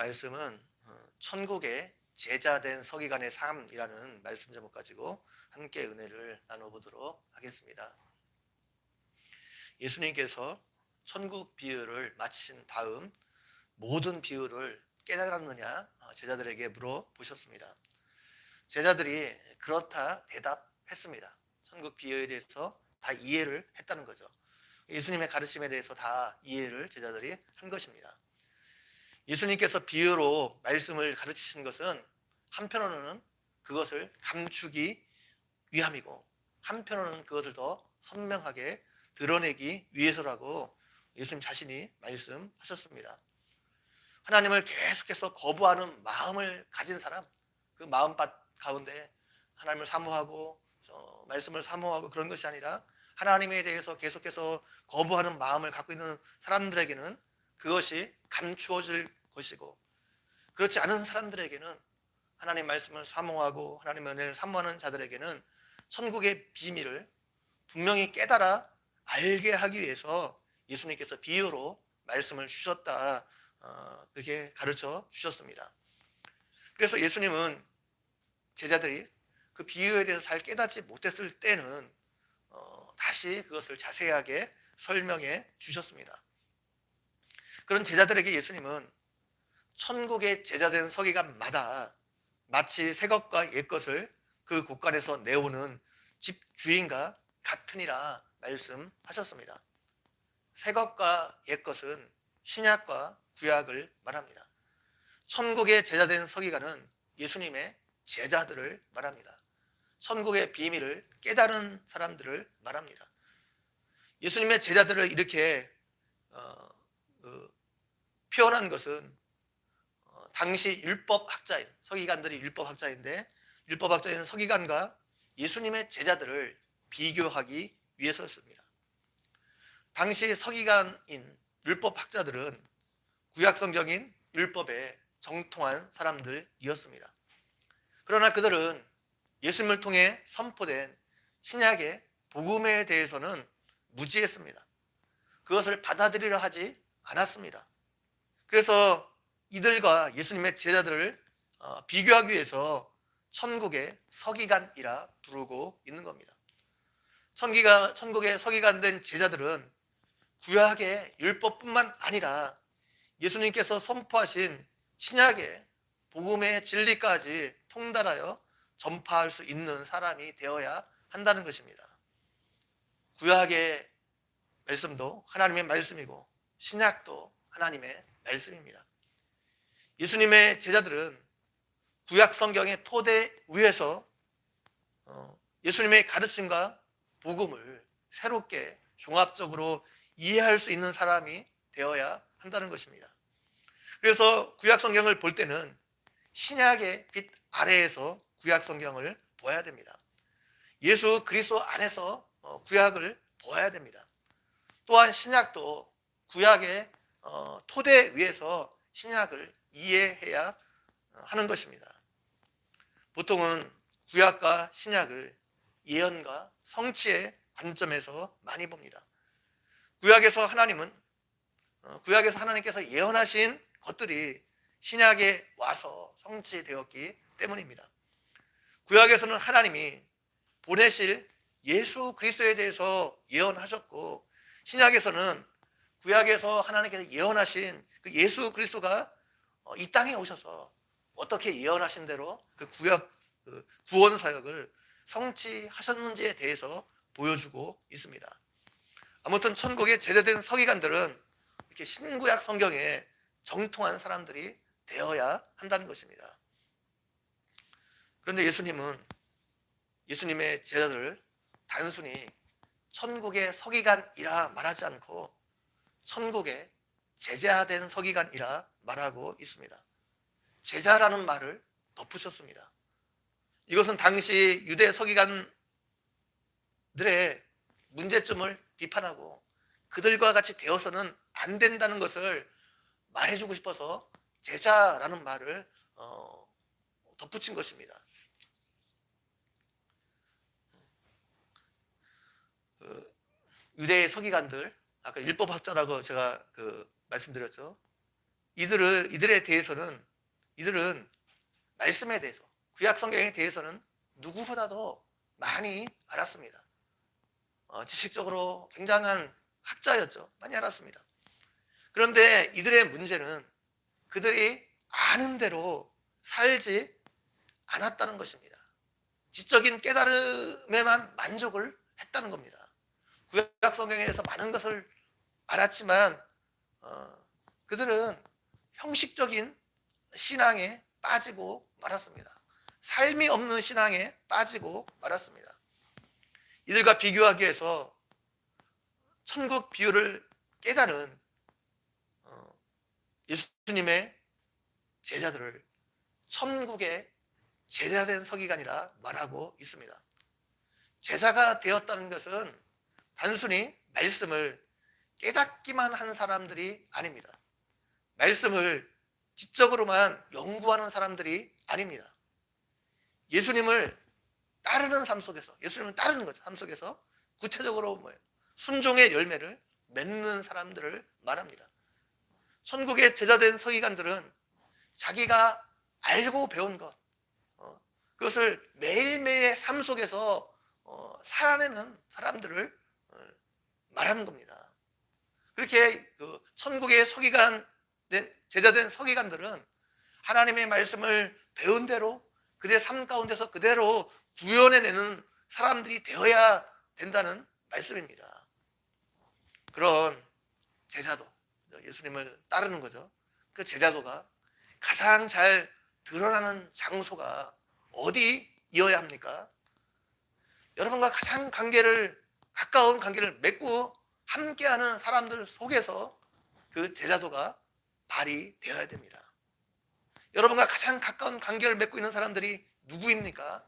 말씀은 어, 천국의 제자된 서기관의 삶이라는 말씀 제목 가지고 함께 은혜를 나눠보도록 하겠습니다. 예수님께서 천국 비유를 마치신 다음 모든 비유를 깨달았느냐 어, 제자들에게 물어보셨습니다. 제자들이 그렇다 대답했습니다. 천국 비유에 대해서 다 이해를 했다는 거죠. 예수님의 가르침에 대해서 다 이해를 제자들이 한 것입니다. 예수님께서 비유로 말씀을 가르치신 것은 한편으로는 그것을 감추기 위함이고 한편으로는 그것을 더 선명하게 드러내기 위해서라고 예수님 자신이 말씀하셨습니다. 하나님을 계속해서 거부하는 마음을 가진 사람, 그 마음 가운데 하나님을 사모하고 말씀을 사모하고 그런 것이 아니라 하나님에 대해서 계속해서 거부하는 마음을 갖고 있는 사람들에게는 그것이 감추어질 것이고 그렇지 않은 사람들에게는 하나님 말씀을 사모하고 하나님의 은혜를 사모하는 자들에게는 천국의 비밀을 분명히 깨달아 알게 하기 위해서 예수님께서 비유로 말씀을 주셨다 어, 그렇게 가르쳐 주셨습니다. 그래서 예수님은 제자들이 그 비유에 대해서 잘 깨닫지 못했을 때는 어, 다시 그것을 자세하게 설명해 주셨습니다. 그런 제자들에게 예수님은 천국의 제자된 서기관마다 마치 새 것과 옛 것을 그 곳간에서 내오는 집 주인과 같으니라 말씀하셨습니다. 새 것과 옛 것은 신약과 구약을 말합니다. 천국의 제자된 서기관은 예수님의 제자들을 말합니다. 천국의 비밀을 깨달은 사람들을 말합니다. 예수님의 제자들을 이렇게 어, 그, 표현한 것은 어, 당시 율법 학자인 서기관들이 율법 학자인데 율법 학자인 서기관과 예수님의 제자들을 비교하기 위해서였습니다. 당시 서기관인 율법 학자들은 구약 성경인 율법에 정통한 사람들이었습니다. 그러나 그들은 예수님을 통해 선포된 신약의 복음에 대해서는 무지했습니다. 그것을 받아들이려 하지 않았습니다. 그래서 이들과 예수님의 제자들을 어, 비교하기 위해서 천국의 서기관이라 부르고 있는 겁니다. 천기가, 천국의 서기관된 제자들은 구약의 율법뿐만 아니라 예수님께서 선포하신 신약의 복음의 진리까지 통달하여 전파할 수 있는 사람이 되어야 한다는 것입니다. 구약의 말씀도 하나님의 말씀이고 신약도 하나님의 말씀입니다. 예수님의 제자들은 구약 성경의 토대 위에서 어, 예수님의 가르침과 복음을 새롭게 종합적으로 이해할 수 있는 사람이 되어야 한다는 것입니다. 그래서 구약 성경을 볼 때는 신약의 빛 아래에서 구약 성경을 보아야 됩니다. 예수 그리스도 안에서 어, 구약을 보아야 됩니다. 또한 신약도 구약의 어, 토대 위에서 신약을 이해해야 하는 것입니다. 보통은 구약과 신약을 예언과 성취의 관점에서 많이 봅니다. 구약에서 하나님은 어, 구약에서 하나님께서 예언하신 것들이 신약에 와서 성취되었기 때문입니다. 구약에서는 하나님이 보내실 예수 그리스도에 대해서 예언하셨고 신약에서는 구약에서 하나님께서 예언하신 그 예수 그리스도가 어, 이 땅에 오셔서 어떻게 예언하신 대로 그 구약 그 구원 사역을 성취하셨는지에 대해서 보여주고 있습니다. 아무튼 천국에 제대된 서기관들은 이렇게 신구약 성경에 정통한 사람들이 되어야 한다는 것입니다. 그런데 예수님은 예수님의 제자들을 단순히 천국의 서기관이라 말하지 않고 천국의 제자된 서기관이라 말하고 있습니다. 제자라는 말을 덧붙였습니다. 이것은 당시 유대 서기관들의 문제점을 비판하고 그들과 같이 되어서는 안 된다는 것을 말해주고 싶어서 제자라는 말을 어, 덧붙인 것입니다. 유대의 서기관들 아까 율법학자라고 제가 그 말씀드렸죠. 이들을 이들에 대해서는 이들은 말씀에 대해서 구약 성경에 대해서는 누구보다도 많이 알았습니다. 어, 지식적으로 굉장한 학자였죠. 많이 알았습니다. 그런데 이들의 문제는 그들이 아는 대로 살지 않았다는 것입니다. 지적인 깨달음에만 만족을 했다는 겁니다. 구약 성경에서 많은 것을 알았지만 어, 그들은 형식적인 신앙에 빠지고 말았습니다. 삶이 없는 신앙에 빠지고 말았습니다. 이들과 비교하기 위해서 천국 비유를 깨달은 어, 예수님의 제자들을 천국의 제자된 서기관이라 말하고 있습니다. 제자가 되었다는 것은 단순히 말씀을 깨닫기만 한 사람들이 아닙니다. 말씀을 지적으로만 연구하는 사람들이 아닙니다. 예수님을 따르는 삶 속에서, 예수님을 따르는 거죠. 삶 속에서 구체적으로 뭐예요? 순종의 열매를 맺는 사람들을 말합니다. 천국의 제자된 서기관들은 자기가 알고 배운 것, 어, 그것을 매일매일의 삶 속에서 어, 살아내는 사람들을 어, 말하는 겁니다. 그렇게 그 천국의 서기관 된 제자된 서기관들은 하나님의 말씀을 배운 대로 그들의 삶 가운데서 그대로 구현해내는 사람들이 되어야 된다는 말씀입니다. 그런 제자도 예수님을 따르는 거죠. 그 제자도가 가장 잘 드러나는 장소가 어디이어야 합니까? 여러분과 가장 관계를 가까운 관계를 맺고 함께하는 사람들 속에서 그 제자도가 발휘되어야 됩니다. 여러분과 가장 가까운 관계를 맺고 있는 사람들이 누구입니까?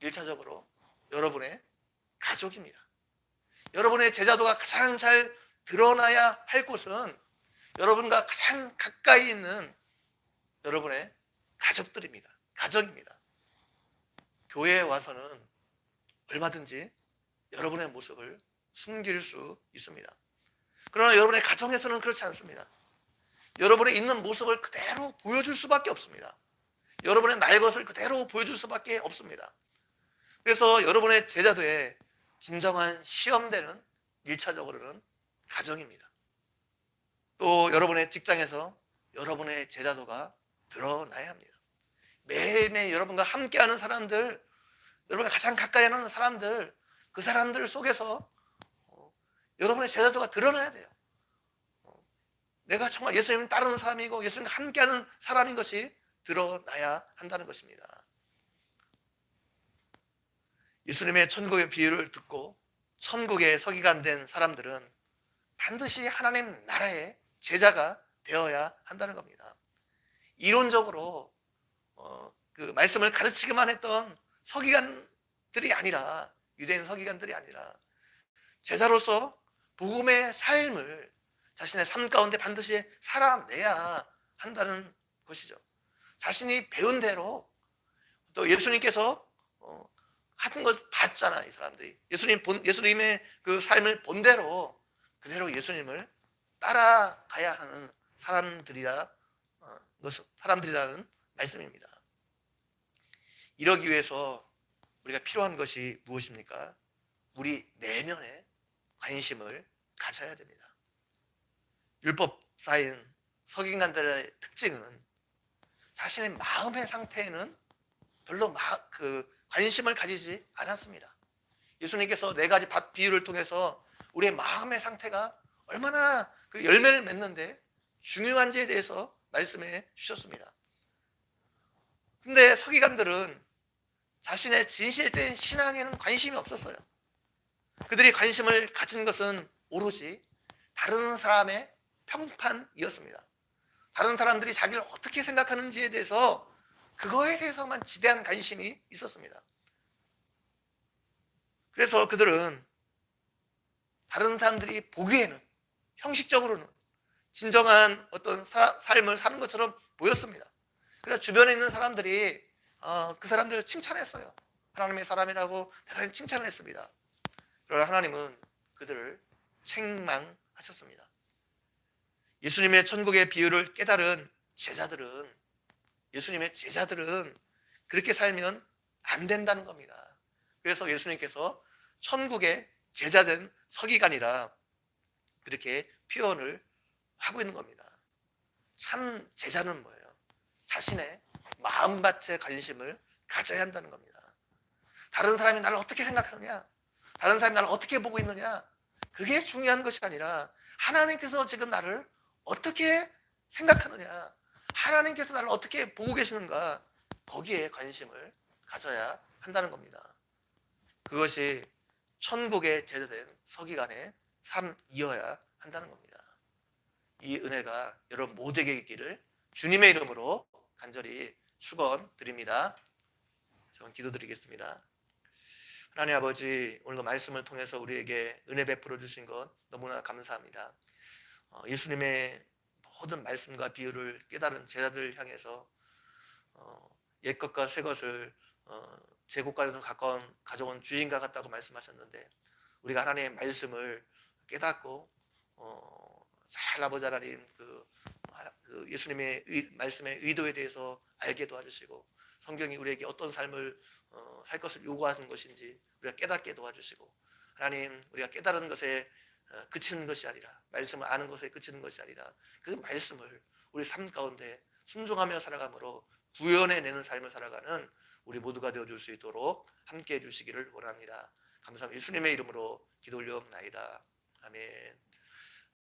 1차적으로 여러분의 가족입니다. 여러분의 제자도가 가장 잘 드러나야 할 곳은 여러분과 가장 가까이 있는 여러분의 가족들입니다. 가정입니다. 교회에 와서는 얼마든지 여러분의 모습을 숨길 수 있습니다. 그러나 여러분의 가정에서는 그렇지 않습니다. 여러분의 있는 모습을 그대로 보여줄 수밖에 없습니다. 여러분의 날 것을 그대로 보여줄 수밖에 없습니다. 그래서 여러분의 제자도에 진정한 시험되는 1차적으로는 가정입니다. 또 여러분의 직장에서 여러분의 제자도가 드러나야 합니다. 매일매일 여러분과 함께하는 사람들, 여러분과 가장 가까이 하는 사람들, 그 사람들 속에서 어, 여러분의 제자도가 드러나야 돼요. 어, 내가 정말 예수님을 따르는 사람이고 예수님과 함께하는 사람인 것이 드러나야 한다는 것입니다. 예수님의 천국의 비유를 듣고 천국에 서기관 된 사람들은 반드시 하나님 나라의 제자가 되어야 한다는 겁니다. 이론적으로 어, 그 말씀을 가르치기만 했던 서기관들이 아니라 유대인 서기관들이 아니라 제자로서 복음의 삶을 자신의 삶 가운데 반드시 살아내야 한다는 것이죠. 자신이 배운 대로 또 예수님께서 어, 하는 것 봤잖아 이 사람들이 예수님 본 예수님의 그 삶을 본 대로 그대로 예수님을 따라가야 하는 사람들이라 어, 사람들이라는 말씀입니다. 이러기 위해서 우리가 필요한 것이 무엇입니까? 우리 내면에 관심을 가져야 됩니다. 율법사인 서기관들의 특징은 자신의 마음의 상태에는 별로 마, 그 관심을 가지지 않았습니다. 예수님께서 네 가지 밭 비유를 통해서 우리의 마음의 상태가 얼마나 그 열매를 맺는데 중요한지에 대해서 말씀해 주셨습니다. 근데 서기관들은 자신의 진실된 신앙에는 관심이 없었어요. 그들이 관심을 가진 것은 오로지 다른 사람의 평판이었습니다. 다른 사람들이 자기를 어떻게 생각하는지에 대해서 그거에 대해서만 지대한 관심이 있었습니다. 그래서 그들은 다른 사람들이 보기에는 형식적으로는 진정한 어떤 사, 삶을 사는 것처럼 보였습니다. 그래서 주변에 있는 사람들이 어, 그 사람들을 칭찬했어요. 하나님의 사람이라고 대단히 칭찬을 했습니다. 그러나 하나님은 그들을 책망하셨습니다. 예수님의 천국의 비유를 깨달은 제자들은 예수님의 제자들은 그렇게 살면 안 된다는 겁니다. 그래서 예수님께서 천국의 제자된 서기관이라 그렇게 표현을 하고 있는 겁니다. 참 제자는 뭐예요? 자신의 마음밭에 관심을 가져야 한다는 겁니다. 다른 사람이 나를 어떻게 생각하느냐? 다른 사람이 나를 어떻게 보고 있느냐? 그게 중요한 것이 아니라 하나님께서 지금 나를 어떻게 생각하느냐? 하나님께서 나를 어떻게 보고 계시는가? 거기에 관심을 가져야 한다는 겁니다. 그것이 천국의 제자된 서기관의 삶이어야 한다는 겁니다. 이 은혜가 여러분 모두에게 있기를 주님의 이름으로 간절히 축원드립니다. 저는 기도드리겠습니다. 하나님 아버지 오늘 그 말씀을 통해서 우리에게 은혜 베풀어 주신 것 너무나 감사합니다. 어, 예수님의 모든 말씀과 비유를 깨달은 제자들 향해서 어, 옛 것과 새 것을 어, 제국과도 가까운 가져온 주인과 같다고 말씀하셨는데 우리가 하나님의 말씀을 깨닫고 어, 잘 아버지 하나님 그, 하- 그 예수님의 의- 말씀의 의도에 대해서 알게 도와주시고 성경이 우리에게 어떤 삶을 어, 살 것을 요구하는 것인지 우리가 깨닫게 도와주시고 하나님 우리가 깨달은 것에 어, 그치는 것이 아니라 말씀을 아는 것에 그치는 것이 아니라 그 말씀을 우리 삶 가운데 순종하며 살아감으로 구현해 내는 삶을 살아가는 우리 모두가 되어 줄 수 있도록 함께 해 주시기를 원합니다. 감사합니다. 예수님의 이름으로 기도 올려옵나이다. 아멘.